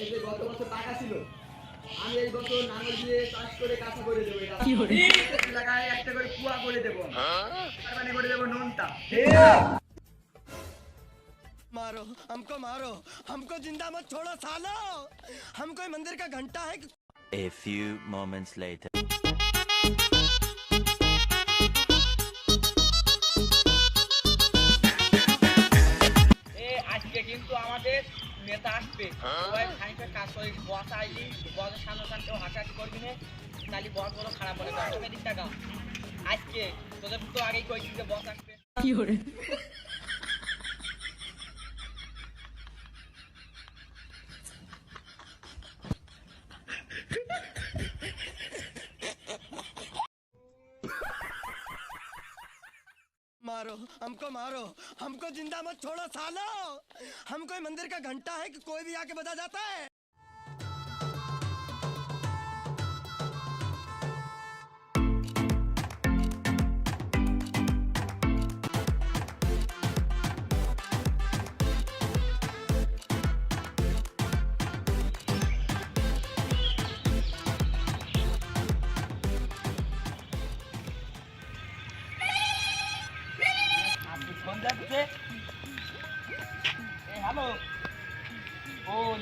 এই যে গত বছর টাকা ছিল আমি এই বছর নাঙল দিয়ে চাষ করে কাঁচা করে দেবো এটা প্রত্যেক এলাকায় একটা করে কুয়া করে দেবো তার মানে করে দেবো নুনটা मारो हमको मारो हमको जिंदा मत छोड़ो सालो हम कोई मंदिर का घंटा है कि A few moments later. নেতা আসবে সবাই খানিকটা কাজ করে বস আইলি বসের সামনে সামনে কেউ হাঁটাহাঁটি করবি না তাহলে বস বড় খারাপ হয়ে যাবে তুমি দিক টাকা আজকে তোদের তো আগেই কইছি যে বস আসবে मारो हमको मारो हमको जिंदा मत छोड़ो सालो हम कोई मंदिर का घंटा है कि कोई भी आके बजा जाता है?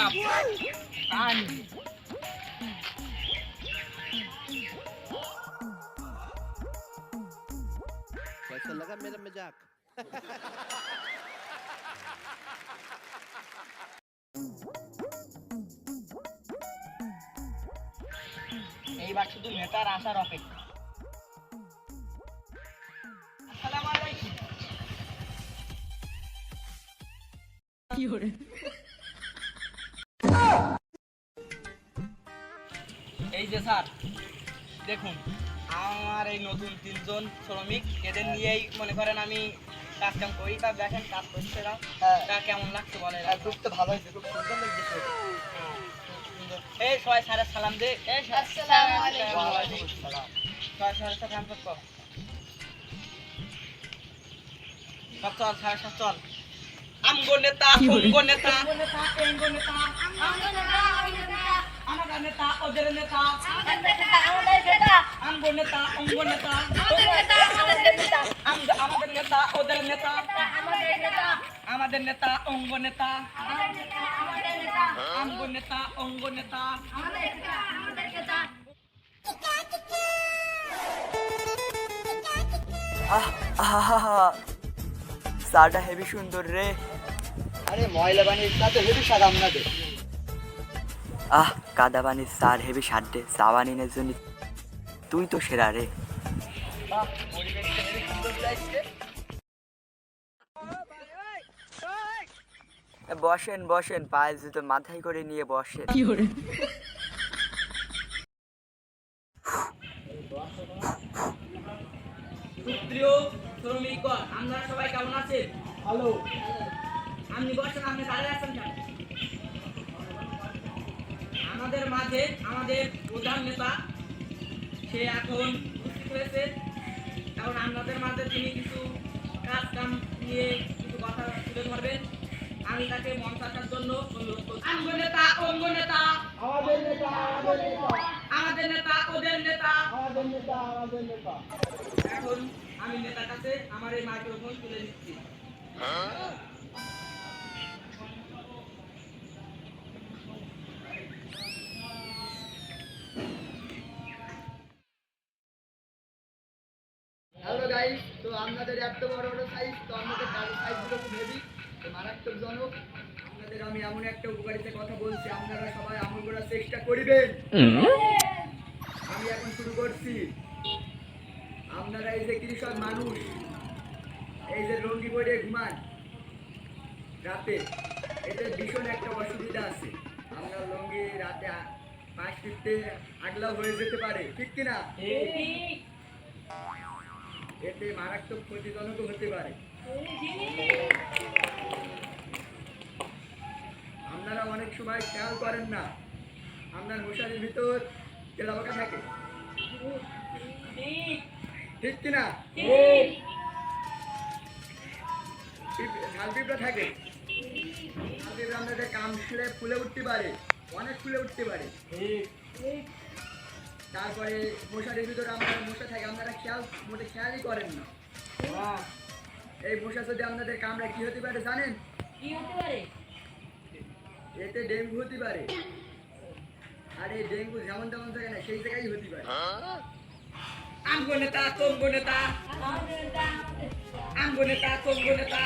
ตับตันแค่สลักเมรมจัก এইবার শুধু নেতার আসার অপেক্ষা আসসালামু আলাইকুম কি যে স্যার দেখুন আমার এই নতুন তিনজন শ্রমিক এদের নিয়েই মনে করেন আমি কাজ কাম করি। তা দেখেন কাজ করছে না তা কেমন লাগছে বলে খুব তো ভালো হয়েছে খুব সুন্দর লাগছে এই সবাই স্যারের সালাম দে। এই আসসালামু সবাই স্যারের সাথে হ্যান্ড কর। চল স্যারের চল। আমগো নেতা নেতা। নেতা আমাদের নেতা। ওদের নেতা আমগো নেতা অঙ্গো নেতা আমগো আমাদের নেতা। ওদের নেতা আমাদের নেতা। অঙ্গ নেতা। আমগো নেতা অঙ্গ নেতা। চাটা হেভি সুন্দর রে। আরে ময়লা বানিয়ে তা তো হেবি স্বাদ আপনাদের আহ কাদা বানির সার হেভি সাড্ডে চা বানিনের জন্য তুই তো সেরা রে। হেবি বসেন বসেন পায়ে জুতো মাথায় করে নিয়ে বসেন। সুপ্রিয় শ্রমিক আপনারা সবাই কেমন আছেন? ভালো আপনি বসেন আপনি দাঁড়িয়ে আছেন কেন? আমাদের মাঝে আমাদের প্রধান নেতা সে এখন উপস্থিত হয়েছে। কারণ আপনাদের মাঝে তিনি কিছু কাজ কাম নিয়ে কিছু কথা তুলে ধরবেন। আমি তাকে মঞ্চ আসার জন্য অনুরোধ করছি। অঙ্গ নেতা অঙ্গ নেতা। আমাদের নেতা আমাদের নেতা। আমাদের নেতা ওদের নেতা। আমাদের নেতা আমাদের নেতা। এখন আমি নেতার কাছে আমার এই মাইক্রোফোন তুলে দিচ্ছি। আপনাদের এত বড় বড় সাইজ তো আপনাদের গাড়ি সাইজগুলো খুব হেভি তো মারাত্মকজনক আপনাদের আমি এমন একটা উপকারিতার কথা বলছি আপনারা সবাই আমল করার চেষ্টা করিবেন। আমি এখন শুরু করছি। আপনারা এই যে কৃষক মানুষ এই যে লঙ্গি পরে ঘুমান রাতে এতে ভীষণ একটা অসুবিধা আছে। আমরা লঙ্গি রাতে পাশ ফিরতে আগলা হয়ে যেতে পারে ঠিক কিনা? এতে মারাত্মক ক্ষতিজনকও হতে পারে। আপনারা অনেক সময় খেয়াল করেন না, আপনার মশারির ভিতর তেলাবাকা থাকে। ঠিক কিনা? পিঁপ- ঝাল পিঁপড়া থাকে। ঝাল আপনাদের কাম ফুলে ফুলে উঠতে পারে, অনেক ফুলে উঠতে পারে। তারপরে মশারির ভিতরে আপনার মশা থাকে আপনারা খেয়াল মোটে খেয়ালই করেন না। এই মশা যদি আপনাদের কামড়া কি হতে পারে জানেন? কি হতে পারে? এতে ডেঙ্গু হতে পারে। আর এই ডেঙ্গু যেমন তেমন থাকে না সেই জায়গায় হতে পারে। আমগো নেতা তমগো নেতা আমগো নেতা তমগো নেতা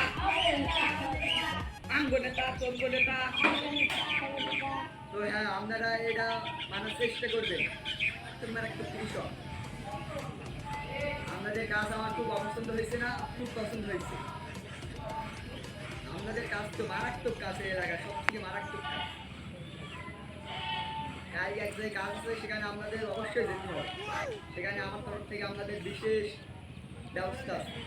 আমগো নেতা তমগো নেতা তো হ্যাঁ আপনারা এটা মানার চেষ্টা করবেন। তোমার একটা কৃষক আপনাদের কাজ আমার খুব অপছন্দ হয়েছে না, খুব পছন্দ হয়েছে। আপনাদের কাজ তো মারাত্মক কাজ এই এলাকা সব থেকে মারাত্মক কাজ। তাই এক জায়গায় কাজ আছে, সেখানে আপনাদের অবশ্যই যেতে হবে। সেখানে আমার তরফ থেকে আপনাদের বিশেষ ব্যবস্থা আছে।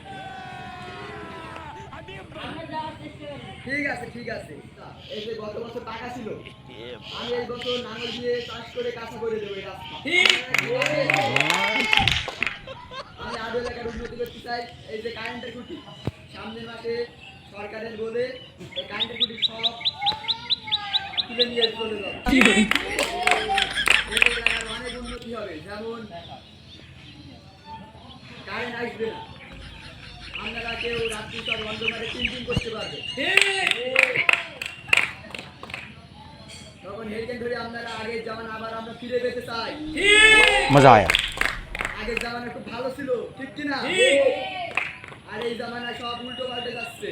ঠিক আছে ঠিক আছে। এই যে গত বছর টাকা ছিল আমি এই বছর নাঙল দিয়ে চাষ করে কাঁচা করে দেবো এই রাস্তা আমি আরও এলাকার উন্নতি করতে চাই। এই যে কারেন্টের খুঁটি সামনের মাসে সরকারের বলে এই কারেন্টের খুঁটি সব তুলে নিয়ে চলে যাবে। অনেক উন্নতি হবে যেমন কারেন্ট আসবে না। আপনারা কেউ রাত্রি সব অন্ধকারে চিন্তিং করতে পারবে। তখন হেলমেট ধরে আপনারা আগের জামান আবার আমরা ফিরে পেতে চাই। মজা আয়া। আগের জামানা খুব ভালো ছিল ঠিক কিনা? আর এই জামানা সব উল্টো পাল্টে যাচ্ছে।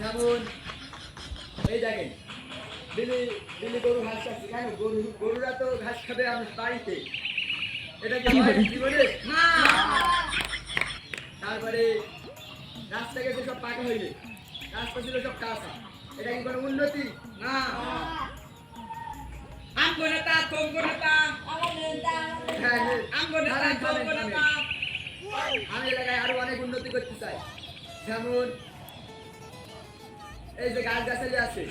যেমন এই দেখেন বিলি বিলি গরু ঘাস খাচ্ছে। কেন? গরু গরুরা তো ঘাস খাবে আমার বাড়িতে। এটা কি জীবনে না। তারপরে রাস্তা গেছে সব পাকা হইলে রাস্তা ছিল সব কাঁচা। এটা কি কোনো উন্নতি? না। আমগো নেতা তমগো নেতা হ্যাঁ। আমগো নেতা থামেন, থামেন, তমগো থামেন। নেতা আমি এলাকায় আরও অনেক উন্নতি করতে চাই। যেমন এই যে গাছ গাছালি আছে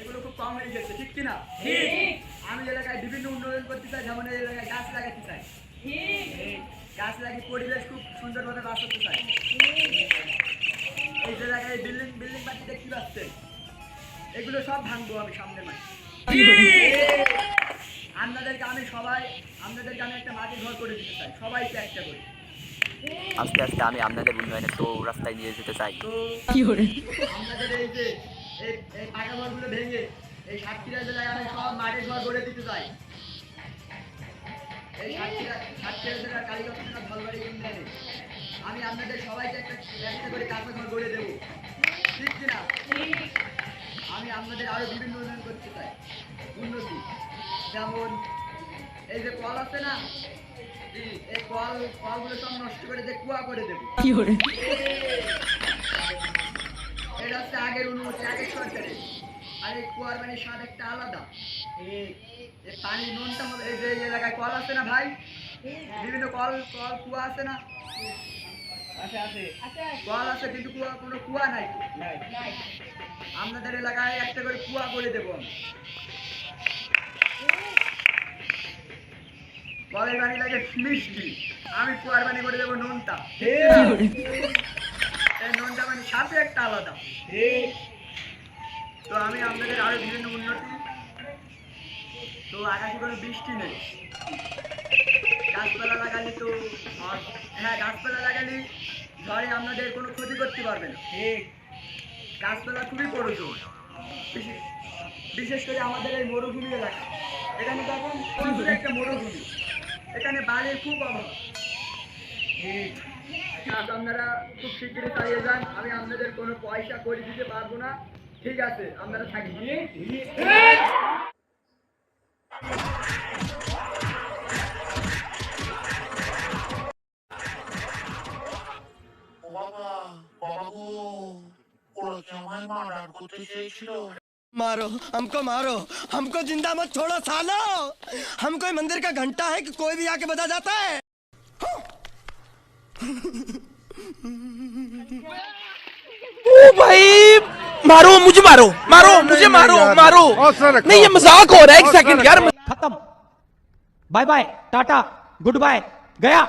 এগুলো খুব কম হয়ে গেছে ঠিক কিনা? আমি এলাকায় বিভিন্ন উন্নয়ন করতে চাই যেমন এই এলাকায় গাছ লাগাতে চাই। গাছ লাগিয়ে পরিবেশ খুব সুন্দরভাবে বাস করতে চাই এই যে জায়গায় বিল্ডিং বিল্ডিং বাড়ি দেখতে পাচ্ছেন এগুলো সব ভাঙবো আমি সামনে মাস আপনাদেরকে আমি সবাই আপনাদেরকে আমি একটা মাটির ঘর করে দিতে চাই সবাইকে একটা করে। আস্তে আস্তে আমি আপনাদের উন্নয়নের তো রাস্তায় নিয়ে যেতে চাই। তো আমাদের এই যে এই এই পাকা ঘরগুলো ভেঙে এই সাতক্ষীরা জেলায় আমি সব মাটির ঘর গড়ে দিতে চাই। এই সাতক্ষীরা সাতক্ষীরা কালীগঞ্জ ধলবাড়ি ইউনিয়নে আমি আপনাদের সবাইকে একটা একটা করে গড়ে দেবো। ঠিক কিনা? আমি আপনাদের আরও বিভিন্ন উন্নয়ন করতে চাই। উন্নতি। যেমন এই যে কল আছে না এই কল কলগুলো সব নষ্ট করে যে কুয়া করে দেবো। এটা হচ্ছে আগের অনুমতি আগের সরকারে আর এই কুয়ার মানে স্বাদ একটা আলাদা। এই নুনটা এই যে এলাকায় কল আছে না ভাই? বিভিন্ন কল কল কুয়া আছে না? কল আছে কিন্তু কুয়া কোনো কুয়া নাই আপনাদের এলাকায় একটা করে কুয়া করে দেবো কলের পানি লাগে মিষ্টি। আমি কুয়ার পানি করে দেবো নুনটা। এই নুনটা মানে সাথে একটা আলাদা। তো আমি আপনাদের আরও বিভিন্ন উন্নতি। তো আকাশে কোনো বৃষ্টি নেই। গাছপালা লাগালে তো হ্যাঁ গাছপালা লাগালে ঝড়ে আপনাদের কোনো ক্ষতি করতে পারবে না। গাছপালা খুবই প্রয়োজন। বিশেষ- করে আমাদের এই মরুভূমি এলাকা। এখানে তখন প্রচুর একটা মরুভূমি। এখানে বালির খুব অভাব। আপনারা খুব শীঘ্রই চালিয়ে যান। আমি আপনাদের কোনো পয়সা করে দিতে পারব না। ঠিক আছে আপনারা থাকি ও বাবা বাবা গো ওরা কি আমায় मारो हमको मारो हमको जिंदा मत छोड़ो सालो हम कोई मंदिर का घंटा है कि कोई भी आके बजा जाता है ओ भाई मारो मुझे मारो मारो मुझे मारो मारो। नहीं ये मज़ाक हो रहा है एक सेकंड यार खत्म bye bye tata good bye गया।